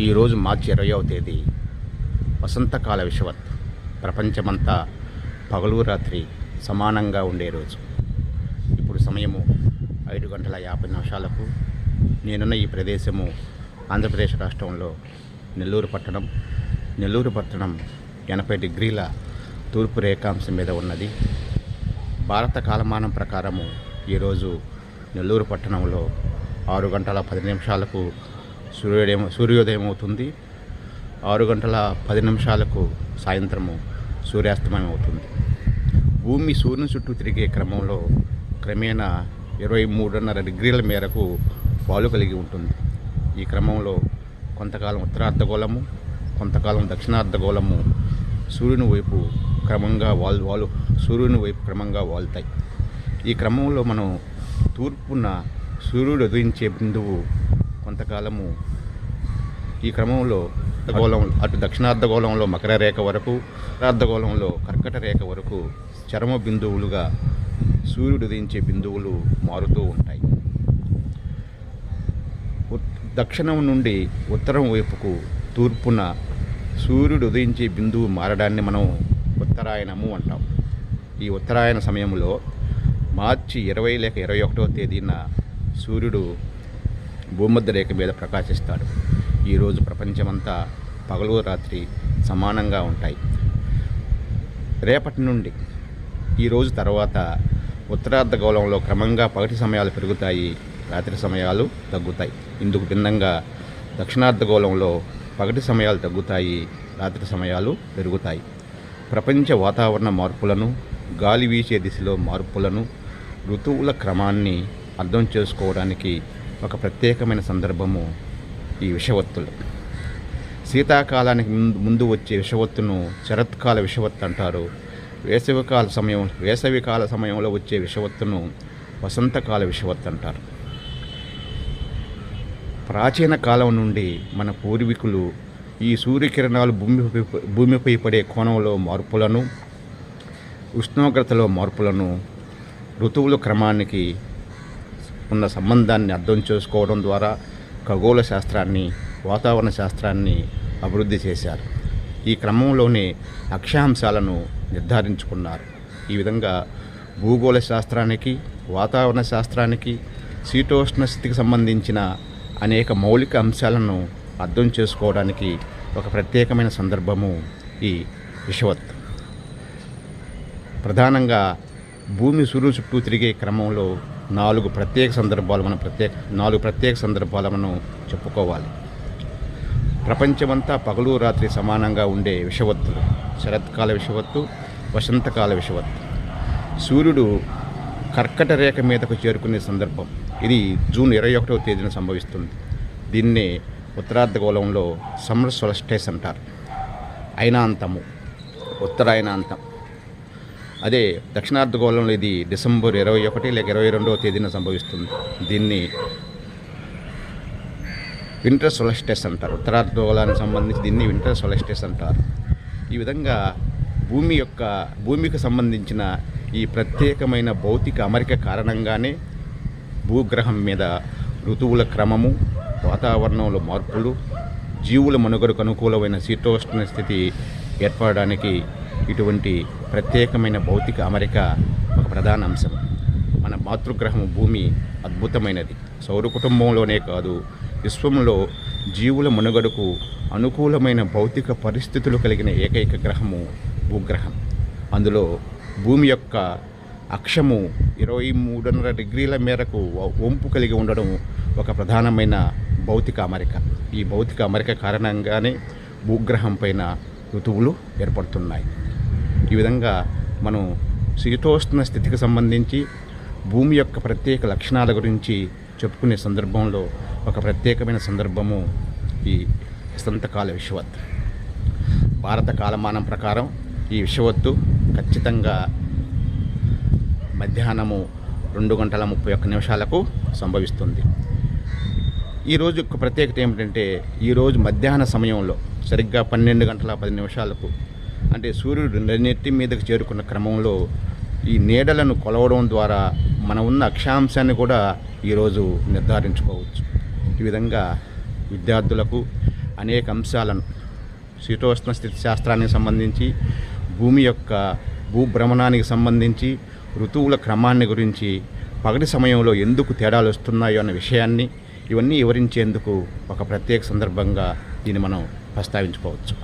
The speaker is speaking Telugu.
ఈరోజు మార్చి ఇరవయవ తేదీ వసంతకాల విషవత్ ప్రపంచమంతా పగలు రాత్రి సమానంగా ఉండే రోజు. ఇప్పుడు సమయము ఐదు గంటల యాభై నిమిషాలకు. నేనున్న ఈ ప్రదేశము ఆంధ్రప్రదేశ్ రాష్ట్రంలో నెల్లూరు పట్టణం. నెల్లూరు పట్టణం ఎనభై డిగ్రీల తూర్పు రేఖాంశం మీద ఉన్నది. భారత కాలమానం ప్రకారము ఈరోజు నెల్లూరు పట్టణంలో ఆరు గంటల పది నిమిషాలకు సూర్యోదయం సూర్యోదయం అవుతుంది. ఆరు గంటల పది నిమిషాలకు సాయంత్రము సూర్యాస్తమయం అవుతుంది. భూమి సూర్యుని చుట్టూ తిరిగే క్రమంలో క్రమేణా ఇరవై మూడున్నర డిగ్రీల మేరకు వాలు కలిగి ఉంటుంది. ఈ క్రమంలో కొంతకాలం ఉత్తరార్ధగోళము కొంతకాలం దక్షిణార్ధగోళము సూర్యుని వైపు క్రమంగా వాలు వాలు సూర్యుని వైపు క్రమంగా వాలుతాయి. ఈ క్రమంలో మనం తూర్పున సూర్యుడు ఉదయించే బిందువు కొంతకాలము ఈ క్రమంలో గోళం అటు దక్షిణార్ధగోళంలో మకర రేఖ వరకు ఉత్తరార్ధగోళంలో కర్కట రేఖ వరకు చర్మ బిందువులుగా సూర్యుడు ఉదయించే బిందువులు మారుతూ ఉంటాయి. దక్షిణం నుండి ఉత్తరం వైపుకు తూర్పున సూర్యుడు ఉదయించే బిందువు మారడాన్ని మనం ఉత్తరాయణము అంటాం. ఈ ఉత్తరాయణ సమయంలో మార్చి ఇరవై లేక ఇరవై ఒకటో తేదీన సూర్యుడు భూమధ్య రేఖ మీద ప్రకాశిస్తాడు. ఈరోజు ప్రపంచమంతా పగలు రాత్రి సమానంగా ఉంటాయి. రేపటి నుండి ఈరోజు తర్వాత ఉత్తరార్ధగోళంలో క్రమంగా పగటి సమయాలు పెరుగుతాయి. రాత్రి సమయాలు తగ్గుతాయి. ఇందుకు భిన్నంగా దక్షిణార్ధగోళంలో పగటి సమయాలు తగ్గుతాయి. రాత్రి సమయాలు పెరుగుతాయి. ప్రపంచ వాతావరణ మార్పులను గాలి వీచే దిశలో మార్పులను ఋతువుల క్రమాన్ని అర్థం చేసుకోవడానికి ఒక ప్రత్యేకమైన సందర్భము ఈ విషవత్తులు. శీతాకాలానికి ముందు ముందు వచ్చే విషవత్తును శరత్కాల విషవత్తు అంటారు. వేసవికాల సమయం వేసవికాల సమయంలో వచ్చే విషవత్తును వసంతకాల విషవత్తు అంటారు. ప్రాచీన కాలం నుండి మన పూర్వీకులు ఈ సూర్యకిరణాలు భూమిపై భూమిపై పడే కోణంలో మార్పులను ఉష్ణోగ్రతలో మార్పులను ఋతువుల క్రమానికి ఉన్న సంబంధాన్ని అర్థం చేసుకోవడం ద్వారా ఖగోళ శాస్త్రాన్ని వాతావరణ శాస్త్రాన్ని అభివృద్ధి చేశారు. ఈ క్రమంలోనే అక్షాంశాలను నిర్ధారించుకున్నారు. ఈ విధంగా భూగోళ శాస్త్రానికి వాతావరణ శాస్త్రానికి శీతోష్ణ స్థితికి సంబంధించిన అనేక మౌలిక అంశాలను అర్థం చేసుకోవడానికి ఒక ప్రత్యేకమైన సందర్భము ఈ విషవత్ ప్రధానంగా భూమి సూర్యుడు చుట్టూ తిరిగే క్రమంలో నాలుగు ప్రత్యేక సందర్భాలు మనం ప్రత్యేక నాలుగు ప్రత్యేక సందర్భాలు మనం చెప్పుకోవాలి. ప్రపంచమంతా పగలు రాత్రి సమానంగా ఉండే విషవత్తులు శరత్కాల విషవత్తు వసంతకాల విషవత్తు. సూర్యుడు కర్కట రేఖ మీదకు చేరుకునే సందర్భం. ఇది జూన్ ఇరవై ఒకటవ తేదీన సంభవిస్తుంది. దీన్నే ఉత్తరార్ధగోళంలో సమ్మర్ సొలస్టేస్ అంటారు. అయినాంతము ఉత్తరాయనాంతం. అదే దక్షిణార్ధగోళంలో ఇది డిసెంబర్ ఇరవై ఒకటి లేక ఇరవై రెండవ తేదీన సంభవిస్తుంది. దీన్ని వింటర్ సొలస్టెస్ అంటారు. ఉత్తరార్ధగోళానికి సంబంధించి దీన్ని వింటర్ సొలస్టెస్ అంటారు. ఈ విధంగా భూమి యొక్క భూమికి సంబంధించిన ఈ ప్రత్యేకమైన భౌతిక అమరిక కారణంగానే భూగ్రహం మీద ఋతువుల క్రమము వాతావరణంలో మార్పులు జీవుల మనుగడకు అనుకూలమైన శీతోష్ణ స్థితి ఏర్పడడానికి ఇటువంటి ప్రత్యేకమైన భౌతిక అమరిక ఒక ప్రధాన అంశం. మన మాతృగ్రహం భూమి అద్భుతమైనది. సౌర కుటుంబంలోనే కాదు విశ్వంలో జీవుల మనుగడకు అనుకూలమైన భౌతిక పరిస్థితులు కలిగిన ఏకైక గ్రహము భూగ్రహం. అందులో భూమి యొక్క అక్షము ఇరవై మూడున్నర డిగ్రీల మేరకు వంపు కలిగి ఉండడం ఒక ప్రధానమైన భౌతిక అమరిక. ఈ భౌతిక అమరిక కారణంగానే భూగ్రహం పైన ఋతువులు ఏర్పడుతున్నాయి. ఈ విధంగా మనం శీతోష్ణ స్థితికి సంబంధించి భూమి యొక్క ప్రత్యేక లక్షణాల గురించి చెప్పుకునే సందర్భంలో ఒక ప్రత్యేకమైన సందర్భము ఈ వసంతకాల విషవత్ భారత కాలమానం ప్రకారం ఈ విషవత్తు ఖచ్చితంగా మధ్యాహ్నము రెండు గంటల ముప్పై ఒక్క నిమిషాలకు సంభవిస్తుంది. ఈరోజు యొక్క ప్రత్యేకత ఏమిటంటే ఈరోజు మధ్యాహ్న సమయంలో సరిగ్గా పన్నెండు గంటల పది నిమిషాలకు అంటే సూర్యుడు నెత్తి మీదకి చేరుకున్న క్రమంలో ఈ నీడలను కొలవడం ద్వారా మన ఉన్న అక్షాంశాన్ని కూడా ఈరోజు నిర్ధారించుకోవచ్చు. ఈ విధంగా విద్యార్థులకు అనేక అంశాలను శీతోష్ణ స్థితి శాస్త్రానికి సంబంధించి భూమి యొక్క భూభ్రమణానికి సంబంధించి ఋతువుల క్రమాన్ని గురించి పగటి సమయంలో ఎందుకు తేడాలు వస్తున్నాయో అన్న విషయాన్ని ఇవన్నీ వివరించేందుకు ఒక ప్రత్యేక సందర్భంగా దీన్ని మనం ప్రస్తావించుకోవచ్చు.